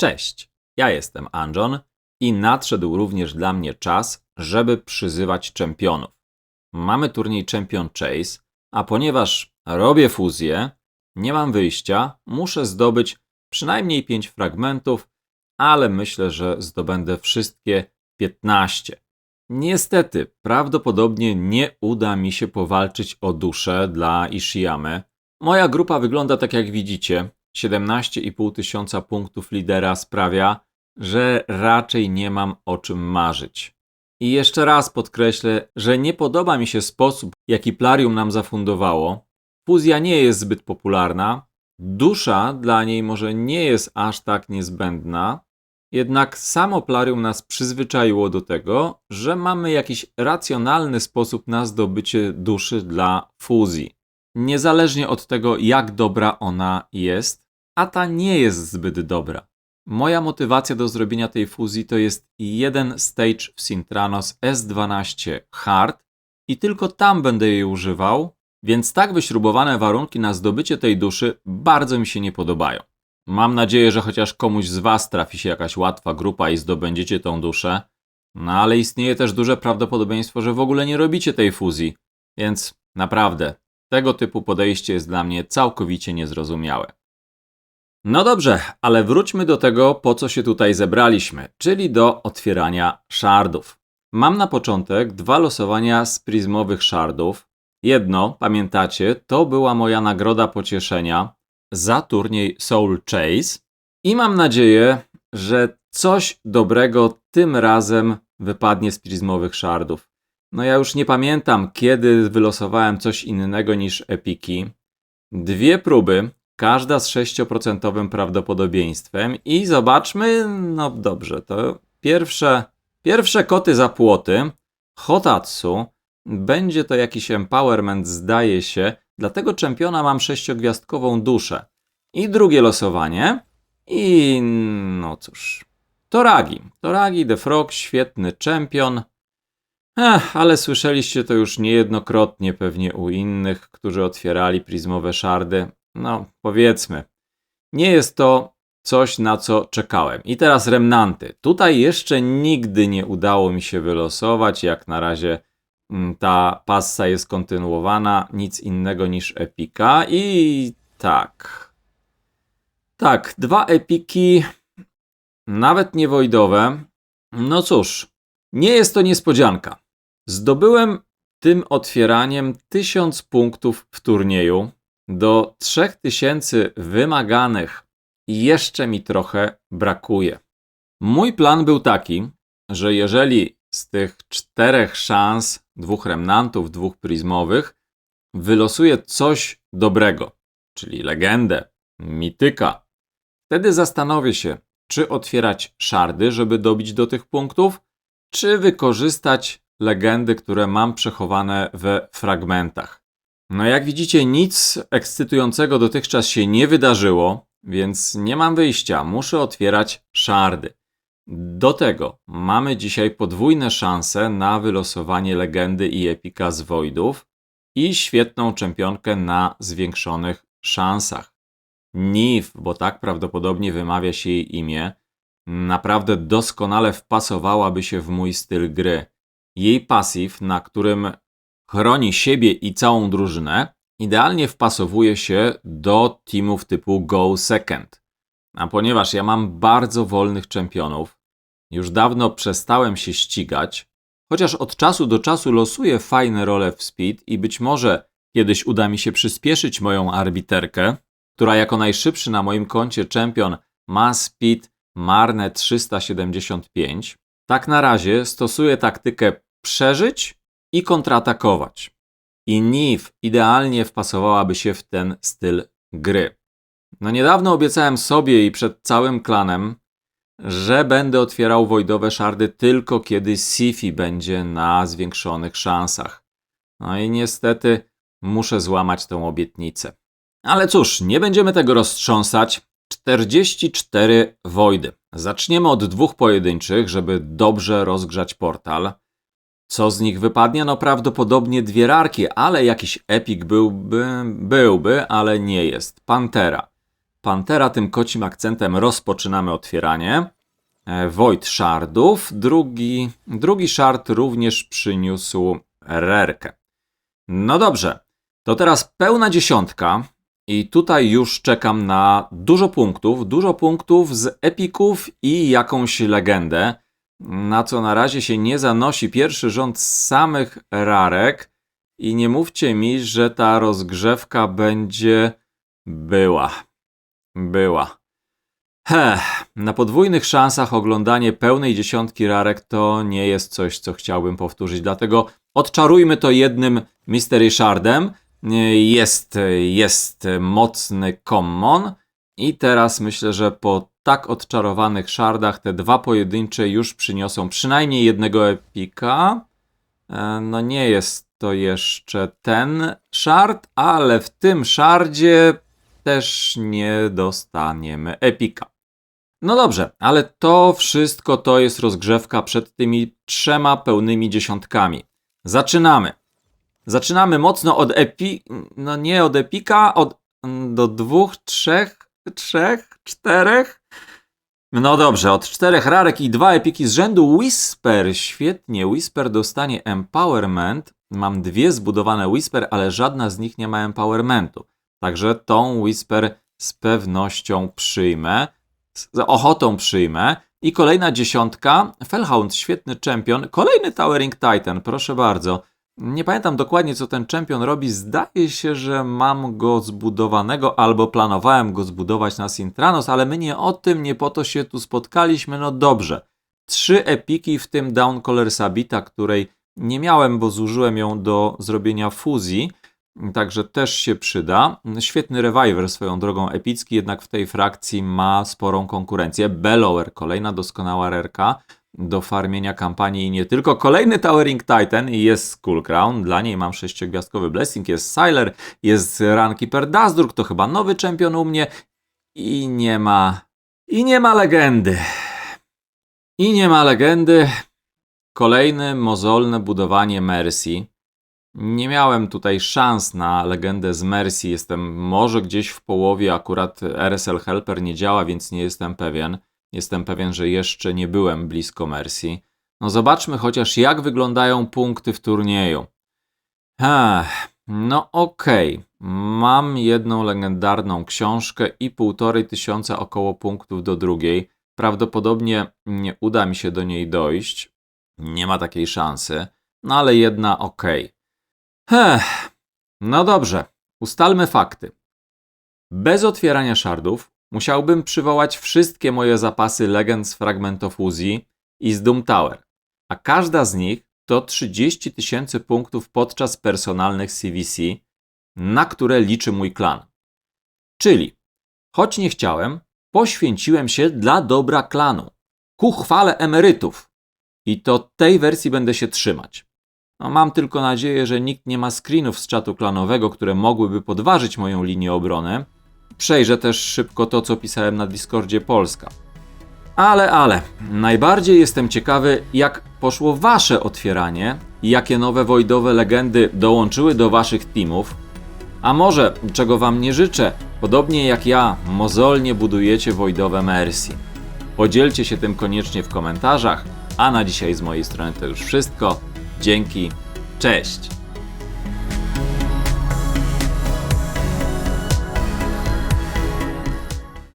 Cześć, ja jestem Anjon i nadszedł również dla mnie czas, żeby przyzywać czempionów. Mamy turniej Champion Chase, a ponieważ robię fuzję, nie mam wyjścia, muszę zdobyć przynajmniej 5 fragmentów, ale myślę, że zdobędę wszystkie 15. Niestety, prawdopodobnie nie uda mi się powalczyć o duszę dla Ishiyamy. Moja grupa wygląda tak jak widzicie. 17,5 tysiąca punktów lidera sprawia, że raczej nie mam o czym marzyć. I jeszcze raz podkreślę, że nie podoba mi się sposób, jaki Plarium nam zafundowało. Fuzja nie jest zbyt popularna, dusza dla niej może nie jest aż tak niezbędna, jednak samo Plarium nas przyzwyczaiło do tego, że mamy jakiś racjonalny sposób na zdobycie duszy dla fuzji. Niezależnie od tego, jak dobra ona jest, a ta nie jest zbyt dobra. Moja motywacja do zrobienia tej fuzji to jest jeden stage w Sintranos S12 Hard i tylko tam będę jej używał, więc tak wyśrubowane warunki na zdobycie tej duszy bardzo mi się nie podobają. Mam nadzieję, że chociaż komuś z Was trafi się jakaś łatwa grupa i zdobędziecie tą duszę, no ale istnieje też duże prawdopodobieństwo, że w ogóle nie robicie tej fuzji, więc naprawdę tego typu podejście jest dla mnie całkowicie niezrozumiałe. No dobrze, ale wróćmy do tego, po co się tutaj zebraliśmy, czyli do otwierania shardów. Mam na początek dwa losowania z prizmowych shardów. Jedno, pamiętacie, to była moja nagroda pocieszenia za turniej Soul Chase i mam nadzieję, że coś dobrego tym razem wypadnie z prizmowych shardów. No ja już nie pamiętam, kiedy wylosowałem coś innego niż epiki. Dwie próby, każda z 6% prawdopodobieństwem i zobaczmy, no dobrze, to pierwsze, pierwsze koty za płoty, Hotatsu, będzie to jakiś empowerment, zdaje się, dlatego czempiona mam sześciogwiazdkową duszę. I drugie losowanie, i no cóż, Toragi. Toragi The Frog, świetny czempion. Ech, ale słyszeliście to już niejednokrotnie pewnie u innych, którzy otwierali prizmowe szardy no powiedzmy, nie jest to coś, na co czekałem. I teraz remnanty. Tutaj jeszcze nigdy nie udało mi się wylosować. Jak na razie mm, ta passa jest kontynuowana, nic innego niż epika. I tak. Tak, dwa epiki, nawet nie wojdowe. No cóż, nie jest to niespodzianka. Zdobyłem tym otwieraniem 1000 punktów w turnieju do 3000 wymaganych jeszcze mi trochę brakuje. Mój plan był taki, że jeżeli z tych czterech szans, dwóch remnantów, dwóch prizmowych, wylosuję coś dobrego, czyli legendę, mityka, wtedy zastanowię się, czy otwierać szardy, żeby dobić do tych punktów, czy wykorzystać legendy, które mam przechowane we fragmentach. No jak widzicie, nic ekscytującego dotychczas się nie wydarzyło, więc nie mam wyjścia, muszę otwierać szardy. Do tego mamy dzisiaj podwójne szanse na wylosowanie legendy i epika z Voidów i świetną czempionkę na zwiększonych szansach. Nif, bo tak prawdopodobnie wymawia się jej imię, naprawdę doskonale wpasowałaby się w mój styl gry. Jej pasyw, na którym chroni siebie i całą drużynę, idealnie wpasowuje się do teamów typu Go Second. A ponieważ ja mam bardzo wolnych czempionów, już dawno przestałem się ścigać, chociaż od czasu do czasu losuję fajne role w speed i być może kiedyś uda mi się przyspieszyć moją arbiterkę, która jako najszybszy na moim koncie czempion ma speed marne 375. Tak na razie stosuję taktykę przeżyć i kontratakować. I Nif idealnie wpasowałaby się w ten styl gry. No niedawno obiecałem sobie i przed całym klanem, że będę otwierał wojdowe szardy tylko kiedy Sifi będzie na zwiększonych szansach. No i niestety muszę złamać tę obietnicę. Ale cóż, nie będziemy tego roztrząsać. 44 wojdy. Zaczniemy od dwóch pojedynczych, żeby dobrze rozgrzać portal. Co z nich wypadnie? No prawdopodobnie dwie rarki, ale jakiś epik byłby, byłby, ale nie jest. Pantera. Pantera tym kocim akcentem rozpoczynamy otwieranie. E, Wojt Szardów. Drugi, drugi szard również przyniósł rerkę. No dobrze, to teraz pełna dziesiątka. I tutaj już czekam na dużo punktów, dużo punktów z epików i jakąś legendę, na co na razie się nie zanosi pierwszy rząd z samych rarek. I nie mówcie mi, że ta rozgrzewka będzie była. Była. Heh, na podwójnych szansach oglądanie pełnej dziesiątki rarek to nie jest coś, co chciałbym powtórzyć. Dlatego odczarujmy to jednym Mystery Shardem. Jest, jest mocny common. I teraz myślę, że po tak odczarowanych shardach te dwa pojedyncze już przyniosą przynajmniej jednego epika. E, No nie jest to jeszcze ten shard, ale w tym shardzie też nie dostaniemy epika. No dobrze, ale to wszystko to jest rozgrzewka przed tymi trzema pełnymi dziesiątkami. Zaczynamy. Zaczynamy mocno od epi... No nie od epika, od do dwóch, trzech, trzech, czterech. No dobrze, od czterech rarek i dwa epiki z rzędu Whisper. Świetnie, Whisper dostanie Empowerment. Mam dwie zbudowane Whisper, ale żadna z nich nie ma Empowermentu. Także tą Whisper z pewnością przyjmę. Z ochotą przyjmę. I kolejna dziesiątka. Fellhound, świetny czempion. Kolejny Towering Titan, proszę bardzo. Nie pamiętam dokładnie, co ten czempion robi. Zdaje się, że mam go zbudowanego, albo planowałem go zbudować na Sintranos, ale my nie o tym, nie po to się tu spotkaliśmy. No dobrze. Trzy epiki, w tym Down Color Sabita, której nie miałem, bo zużyłem ją do zrobienia fuzji. Także też się przyda. Świetny reviver swoją drogą epicki, jednak w tej frakcji ma sporą konkurencję. Bellower, kolejna doskonała rerka do farmienia kampanii i nie tylko. Kolejny Towering Titan i jest Skull Crown. Dla niej mam sześciogwiazdkowy Blessing, jest Syler, jest Runkeeper Dazdruk, to chyba nowy czempion u mnie i nie ma... i nie ma legendy. I nie ma legendy. Kolejne mozolne budowanie Mercy. Nie miałem tutaj szans na legendę z Mercy. Jestem może gdzieś w połowie, akurat RSL Helper nie działa, więc nie jestem pewien. Jestem pewien, że jeszcze nie byłem blisko Mercy. No zobaczmy chociaż jak wyglądają punkty w turnieju. Ech, no okej. Mam jedną legendarną książkę i półtorej tysiąca około punktów do drugiej. Prawdopodobnie nie uda mi się do niej dojść. Nie ma takiej szansy. No ale jedna okej. Ech, no dobrze. Ustalmy fakty. Bez otwierania szardów musiałbym przywołać wszystkie moje zapasy legend z fragmentofuzji i z Doom Tower, a każda z nich to 30 tysięcy punktów podczas personalnych CVC, na które liczy mój klan. Czyli, choć nie chciałem, poświęciłem się dla dobra klanu, ku chwale emerytów. I to tej wersji będę się trzymać. No, mam tylko nadzieję, że nikt nie ma screenów z czatu klanowego, które mogłyby podważyć moją linię obrony. Przejrzę też szybko to, co pisałem na Discordzie Polska. Ale, ale, najbardziej jestem ciekawy, jak poszło wasze otwieranie i jakie nowe wojdowe legendy dołączyły do waszych teamów. A może, czego wam nie życzę, podobnie jak ja, mozolnie budujecie wojdowe Mercy. Podzielcie się tym koniecznie w komentarzach, a na dzisiaj z mojej strony to już wszystko. Dzięki, cześć!